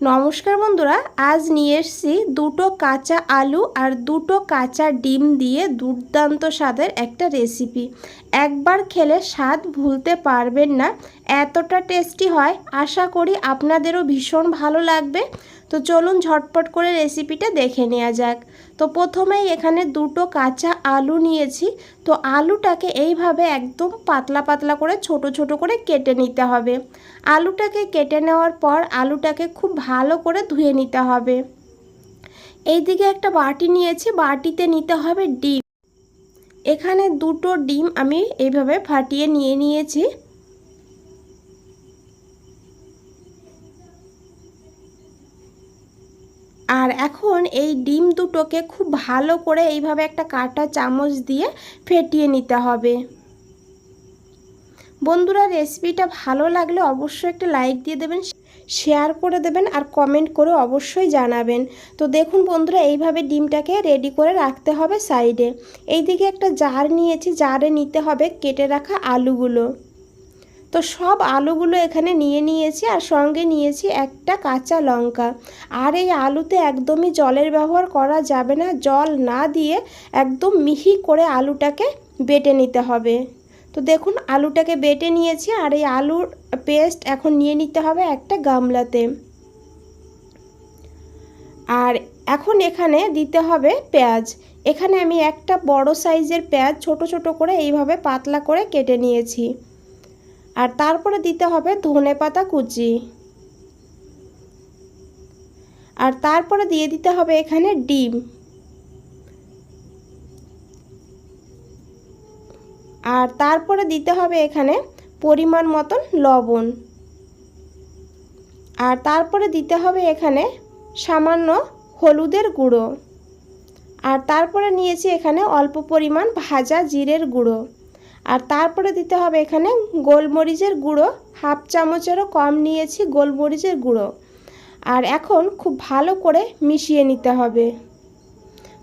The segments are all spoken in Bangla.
নমস্কার বন্ধুরা, আজ নিয়ে এসেছি দুটো কাঁচা আলু আর দুটো কাঁচা ডিম দিয়ে দুর্দান্ত স্বাদের একটা রেসিপি। একবার খেলে স্বাদ ভুলতে পারবেন না, এতটা টেস্টি হয়। আশা করি আপনাদেরও ভীষণ ভালো লাগবে। তো চলুন ঝটপট করে রেসিপিটা দেখে নেওয়া যাক। তো প্রথমেই এখানে দুটো কাঁচা আলু নিয়েছি। তো আলুটাকে এইভাবে একদম পাতলা পাতলা করে ছোট ছোট করে কেটে নিতে হবে। আলুটাকে কেটে নেওয়ার পর আলুটাকে খুব ভালো করে ধুয়ে নিতে হবে। এইদিকে একটা বাটি নিয়েছি, বাটিতে নিতে হবে ডিম। এখানে দুটো ডিম আমি এইভাবে ফাটিয়ে নিয়ে নিয়েছি। আর এখন এই ডিম দুটোকে খুব ভালো করে এইভাবে একটা কাটা চামচ দিয়ে ফেটিয়ে নিতে হবে। বন্ধুরা রেসিপিটা ভালো লাগলে অবশ্যই একটা লাইক দিয়ে দেবেন, শেয়ার করে দেবেন আর কমেন্ট করে অবশ্যই জানাবেন। তো দেখুন বন্ধুরা এইভাবে ডিমটাকে রেডি করে রাখতে হবে সাইডে। এইদিকে একটা জার নিয়েছি, জারে নিতে হবে কেটে রাখা আলুগুলো। তো সব আলুগুলো এখানে নিয়ে নিয়েছি আর সঙ্গে নিয়েছি একটা কাঁচা লঙ্কা। আর এই আলুতে একদমই জলের ব্যবহার করা যাবে না, জল না দিয়ে একদম মিহি করে আলুটাকে বেটে নিতে হবে। তো দেখুন আলুটাকে বেটে নিয়েছি আর এই আলুর পেস্ট এখন নিয়ে নিতে হবে একটা গামলাতে। আর এখন এখানে দিতে হবে পেঁয়াজ। এখানে আমি একটা বড় সাইজের পেঁয়াজ ছোট ছোট করে এইভাবে পাতলা করে কেটে নিয়েছি। আর তারপরে দিতে হবে ধনে পাতা কুচি। আর তারপরে দিয়ে দিতে হবে এখানে ডিম। আর তারপরে দিতে হবে এখানে পরিমাণ মতন লবণ। আর তারপরে দিতে হবে এখানে সামান্য হলুদের গুঁড়ো। আর তারপরে নিয়েছি এখানে অল্প পরিমাণ ভাজা জিরের গুঁড়ো। আর তারপরে দিতে হবে এখানে গোলমরিচের গুঁড়ো। হাফ চামচেরও কম নিয়েছি গোলমরিচের গুঁড়ো। আর এখন খুব ভালো করে মিশিয়ে নিতে হবে।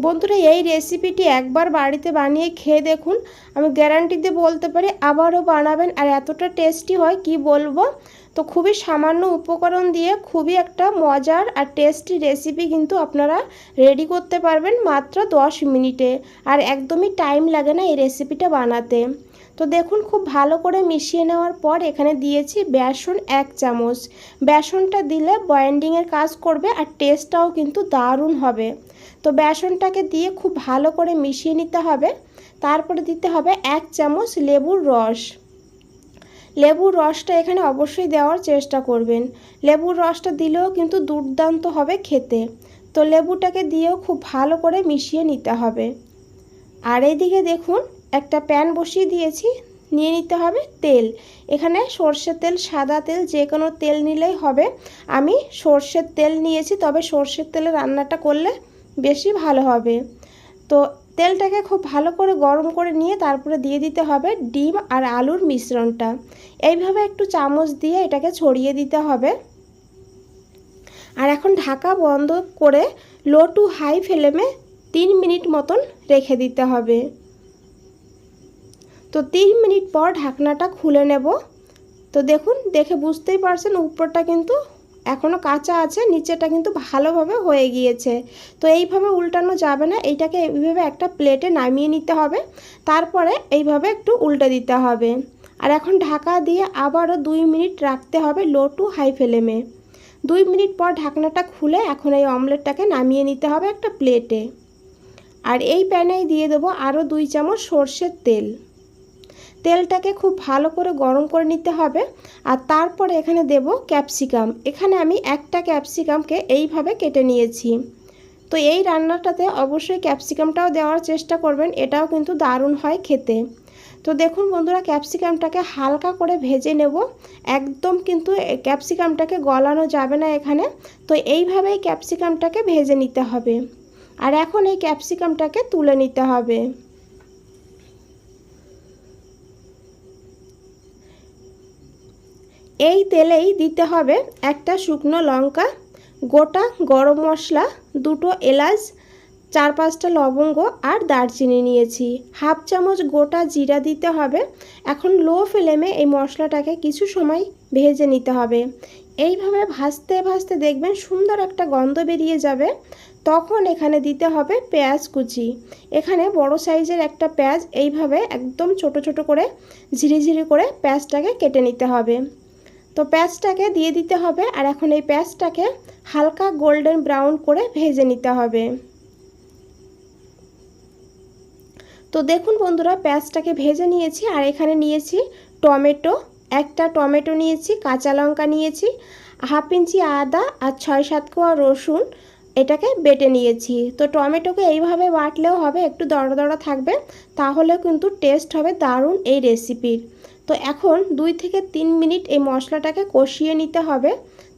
বন্ধুরা, এই রেসিপিটি একবার বাড়িতে বানিয়ে খেয়ে দেখুন। আমি গ্যারান্টিতে বলতে পারি, আবারও বানাবেন। আর এতটা টেস্টি হয়, কি বলব? তো খুবই সামান্য উপকরণ দিয়ে খুবই একটা মজার আর টেস্টি রেসিপি কিন্তু আপনারা রেডি করতে পারবেন মাত্র দশ মিনিটে। আর একদমই টাইম লাগে না এই রেসিপিটা বানাতে। তো দেখুন খুব ভালো করে মিশিয়ে নেওয়ার পর এখানে দিয়েছি বেসন এক চামচ। বেসনটা দিলে বয়েন্ডিংয়ের কাজ করবে আর টেস্টটাও কিন্তু দারুণ হবে। তো বেসনটাকে দিয়ে খুব ভালো করে মিশিয়ে নিতে হবে। তারপরে দিতে হবে এক চামচ লেবুর রস। লেবুর রসটা এখানে অবশ্যই দেওয়ার চেষ্টা করবেন। লেবুর রসটা দিলেও কিন্তু দুর্দান্ত হবে খেতে। তো লেবুটাকে দিয়েও খুব ভালো করে মিশিয়ে নিতে হবে। আর এইদিকে দেখুন, একটা প্যান বসিয়ে দিয়েছি। নিয়ে নিতে হবে তেল। এখানে সর্ষের তেল, সাদা তেল, যে কোনো তেল নিলেই হবে। আমি সর্ষের তেল নিয়েছি, তবে সর্ষের তেলে রান্নাটা করলে বেশি ভালো হবে। তো তেলটাকে খুব ভালো করে গরম করে নিয়ে তারপরে দিয়ে দিতে হবে ডিম আর আলুর মিশ্রণটা। এইভাবে একটু চামচ দিয়ে এটাকে ছড়িয়ে দিতে হবে। আর এখন ঢাকা বন্ধ করে লো টু হাই ফ্লেমে তিন মিনিট মতন রেখে দিতে হবে। তো তিন মিনিট পর ঢাকনাটা খুলে নেব। তো দেখুন, দেখে বুঝতেই পারছেন, উপরটা কিন্তু এখনও কাঁচা আছে, নিচেটা কিন্তু ভালোভাবে হয়ে গিয়েছে। তো এইভাবে উল্টানো যাবে না, এইটাকে এইভাবে একটা প্লেটে নামিয়ে নিতে হবে। তারপরে এইভাবে একটু উল্টে দিতে হবে। আর এখন ঢাকা দিয়ে আবারও দুই মিনিট রাখতে হবে লো টু হাই ফ্লেমে। দুই মিনিট পর ঢাকনাটা খুলে এখন এই অমলেটটাকে নামিয়ে নিতে হবে একটা প্লেটে। আর এই প্যানেই দিয়ে দেবো আরও দুই চামচ সর্ষের তেল। তেলটাকে খুব ভালো করে গরম করে নিতে হবে আর তারপরে এখানে দেব ক্যাপসিকাম। এখানে আমি একটা ক্যাপসিকামকে এইভাবে কেটে নিয়েছি। তো এই রান্নাটাতে অবশ্যই ক্যাপসিকামটাও দেওয়ার চেষ্টা করবেন, এটাও কিন্তু দারুণ হয় খেতে। তো দেখুন বন্ধুরা, ক্যাপসিকামটাকে হালকা করে ভেজে নেব। একদম কিন্তু ক্যাপসিকামটাকে গলানো যাবে না এখানে। তো এইভাবেই ক্যাপসিকামটাকে ভেজে নিতে হবে। আর এখন এই ক্যাপসিকামটাকে তুলে নিতে হবে। এই তেলেই দিতে হবে একটা শুকনো লঙ্কা, গোটা গরম মশলা, দুটো এলাচ, চার পাঁচটা লবঙ্গ আর দারচিনি নিয়েছি। হাফ চামচ গোটা জিরা দিতে হবে। এখন লো ফ্লেমে এই মশলাটাকে কিছু সময় ভেজে নিতে হবে। এইভাবে ভাজতে ভাজতে দেখবেন সুন্দর একটা গন্ধ বেরিয়ে যাবে। তখন এখানে দিতে হবে পেঁয়াজ কুচি। এখানে বড় সাইজের একটা পেঁয়াজ এইভাবে একদম ছোট ছোট করে ঝিরিঝিরি করে পেঁয়াজটাকে কেটে নিতে হবে। তো পেঁয়াজটাকে দিয়ে দিতে হবে আর এখন এই পেঁয়াজটাকে হালকা গোল্ডেন ব্রাউন করে ভেজে নিতে হবে। তো দেখুন বন্ধুরা পেঁয়াজটাকে ভেজে নিয়েছি আর এখানে নিয়েছি টমেটো, একটা টমেটো নিয়েছি, কাঁচা লঙ্কা নিয়েছি, হাফ ইঞ্চি আদা আর ছয় সাত কোয়া রসুন। এটাকে বেটে নিয়েছি। তো টমেটোকে এইভাবে বাটলেও হবে, একটু দড়া দড়া থাকবে, তাহলেও কিন্তু টেস্ট হবে দারুণ এই রেসিপির তো এখন দুই থেকে তিন মিনিট এই মশলাটাকে কষিয়ে নিতে হবে।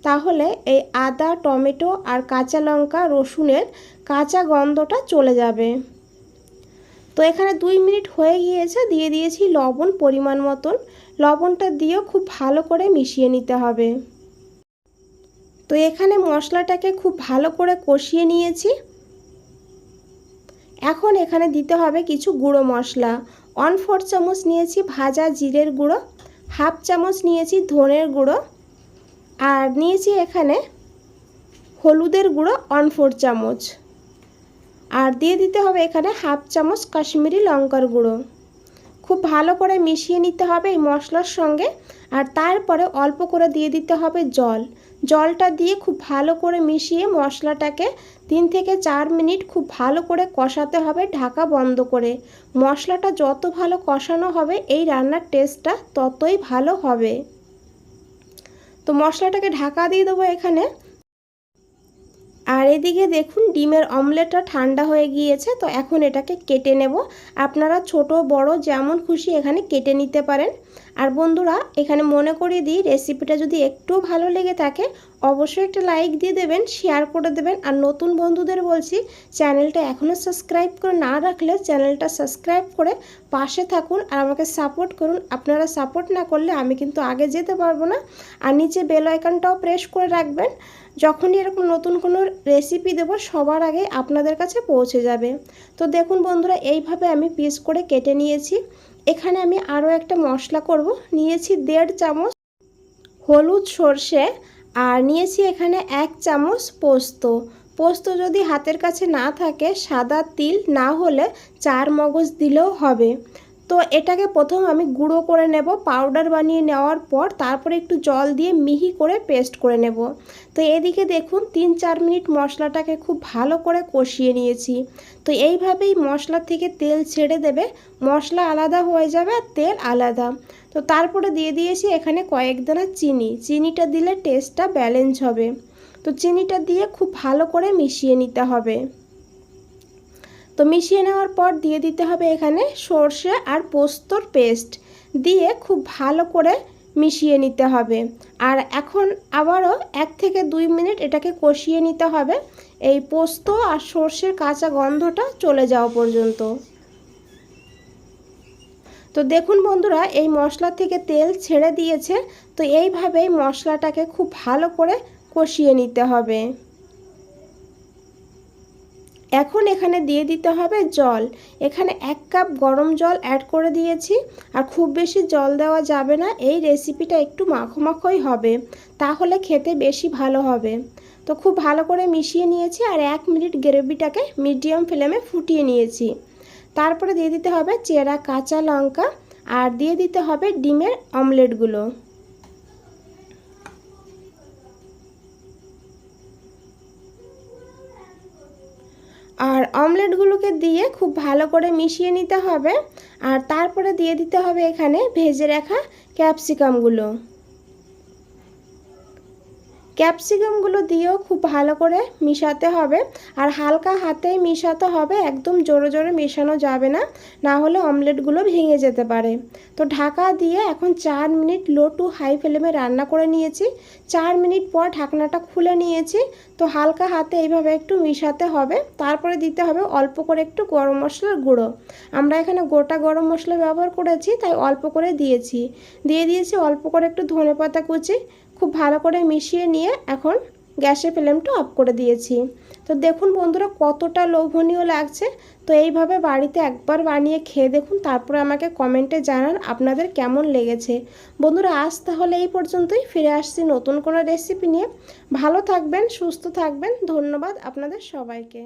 তাহলে এই আদা, টমেটো আর কাঁচা লঙ্কা, রসুনের কাঁচা গন্ধটা চলে যাবে। তো এখানে দুই মিনিট হয়ে গিয়েছে, দিয়ে দিয়েছি লবণ পরিমাণ মতন। লবণটা দিয়েও খুব ভালো করে মিশিয়ে নিতে হবে। তো এখানে মশলাটাকে খুব ভালো করে কষিয়ে নিয়েছি। এখন এখানে দিতে হবে কিছু গুঁড়ো মশলা। ওয়ান ফোর চামচ নিয়েছি ভাজা জিরের গুঁড়ো হাফ চামচ নিয়েছি ধনের গুঁড়ো, আর নিয়েছি এখানে হলুদের গুঁড়ো ওয়ান ফোর চামচ। আর দিয়ে দিতে হবে এখানে হাফ চামচ কাশ্মীরি লঙ্কার গুঁড়ো। খুব ভালো করে মিশিয়ে নিতে হবে এই মশলার সঙ্গে, আর তারপরে অল্প করে দিয়ে দিতে হবে জল। জলটা দিয়ে খুব ভালো করে মিশিয়ে মশলাটাকে তিন থেকে চার মিনিট খুব ভালো করে কষাতে হবে ঢাকা বন্ধ করে। মশলাটা যত ভালো কষানো হবে, এই রান্নার টেস্টটা ততই ভালো হবে। তো মশলাটাকে ঢাকা দিয়ে দেবো এখানে। আর এদিকে দেখুন, ডিমের অমলেটটা ঠান্ডা হয়ে গিয়েছে, তো এখন এটাকে কেটে নেব। আপনারা ছোট, বড় যেমন খুশি এখানে কেটে নিতে পারেন। আর বন্ধুরা, এখানে মনে করিয়ে দিই রেসিপিটা যদি একটু ভালো লেগে থাকে, অবশ্যই একটা লাইক দিয়ে দেবেন শেয়ার করে দেবেন। আর নতুন বন্ধুদের বলছি, চ্যানেলটা এখনও সাবস্ক্রাইব করে না রাখলে চ্যানেলটা সাবস্ক্রাইব করে পাশে থাকুন আর আমাকে সাপোর্ট করুন। আপনারা সাপোর্ট না করলে আমি কিন্তু আগে যেতে পারব না। আর নিচে বেল আইকনটাও প্রেস করে রাখবেন। যখনই এরকম নতুন কোনো রেসিপি দেবো, সবার আগে আপনাদের কাছে পৌঁছে যাবে। তো দেখুন বন্ধুরা, এইভাবে আমি পিস করে কেটে নিয়েছি। এখানে আমি আরও একটা মশলা করব। নিয়েছি দেড় চামচ হলুদ সর্ষে আর নিয়েছি এখানে এক চামচ পোস্ত। পোস্ত যদি হাতের কাছে না থাকে, সাদা তিল না হলে চার মগজ দিলেও হবে। তো এটাকে প্রথম আমি গুঁড়ো করে নেব পাউডার বানিয়ে নেওয়ার পর তারপরে একটু জল দিয়ে মিহি করে পেস্ট করে নেব। তো এদিকে দেখুন, তিন চার মিনিট মশলাটাকে খুব ভালো করে কষিয়ে নিয়েছি। তো এইভাবেই মশলা থেকে তেল ছেড়ে দেবে, মশলা আলাদা হয়ে যাবে আর তেল আলাদা। তো তারপরে দিয়ে দিয়েছি এখানে কয়েক দানা চিনি, চিনিটা দিলে টেস্টটা ব্যালেন্স হবে। তো চিনিটা দিয়ে খুব ভালো করে মিশিয়ে নিতে হবে। তো মিশিয়ে নেওয়ার পর দিয়ে দিতে হবে এখানে সর্ষে আর পোস্তর পেস্ট দিয়ে খুব ভালো করে মিশিয়ে নিতে হবে। আর এখন আবারও এক থেকে দুই মিনিট এটাকে কষিয়ে নিতে হবে। এই পোস্ত আর সর্ষের কাঁচা গন্ধটা চলে যাওয়া পর্যন্ত। তো দেখুন বন্ধুরা, এই মশলা থেকে তেল ছেড়ে দিয়েছে। তো এইভাবেই মশলাটাকে খুব ভালো করে কষিয়ে নিতে হবে। এখন এখানে দিয়ে দিতে হবে জল। এখানে এক কাপ গরম জল অ্যাড করে দিয়েছি। আর খুব বেশি জল দেওয়া যাবে না। এই রেসিপিটা একটু মাখো মাখোই হবে। তাহলে খেতে বেশি ভালো হবে। তো খুব ভালো করে মিশিয়ে নিয়েছি আর এক মিনিট গ্রেভিটাকে মিডিয়াম ফ্লেমে ফুটিয়ে নিয়েছি। তারপরে দিয়ে দিতে হবে চেরা কাঁচা লঙ্কা। আর দিয়ে দিতে হবে ডিমের অমলেটগুলো আর অমলেটগুলোকে দিয়ে খুব ভালো করে মিশিয়ে নিতে হবে। আর তারপরে দিয়ে দিতে হবে এখানে ভেজে রাখা ক্যাপসিকামগুলো। ক্যাপসিকামগুলো দিয়েও খুব ভালো করে মিশাতে হবে। আর হালকা হাতেই মিশাতে হবে, একদম জোরে জোরে মেশানো যাবে না না হলে অমলেটগুলো ভেঙে যেতে পারে। তো ঢাকা দিয়ে এখন চার মিনিট লো টু হাই ফ্লেমে রান্না করে নিয়েছি। চার মিনিট পর ঢাকনাটা খুলে নিয়েছি। তো হালকা হাতে এইভাবে একটু মিশাতে হবে, তারপরে দিতে হবে অল্প করে একটু গরম মশলার গুঁড়ো। আমরা এখানে গোটা গরম মশলা ব্যবহার করেছি, তাই অল্প করে দিয়েছি। দিয়ে দিয়েছি অল্প করে একটু ধনে পাতা কুচি খুব ভালো করে মিশিয়ে নিয়ে এখন গ্যাসের ফ্লেমটা অফ করে দিয়েছি। তো দেখুন বন্ধুরা, কতটা লোভনীয় লাগছে। তো এইভাবে বাড়িতে একবার বানিয়ে খেয়ে দেখুন, তারপরে আমাকে কমেন্টে জানান আপনাদের কেমন লেগেছে। বন্ধুরা, আজ তাহলে এই পর্যন্তই। ফিরে আসছি নতুন কোনো রেসিপি নিয়ে। ভালো থাকবেন, সুস্থ থাকবেন। ধন্যবাদ আপনাদের সবাইকে।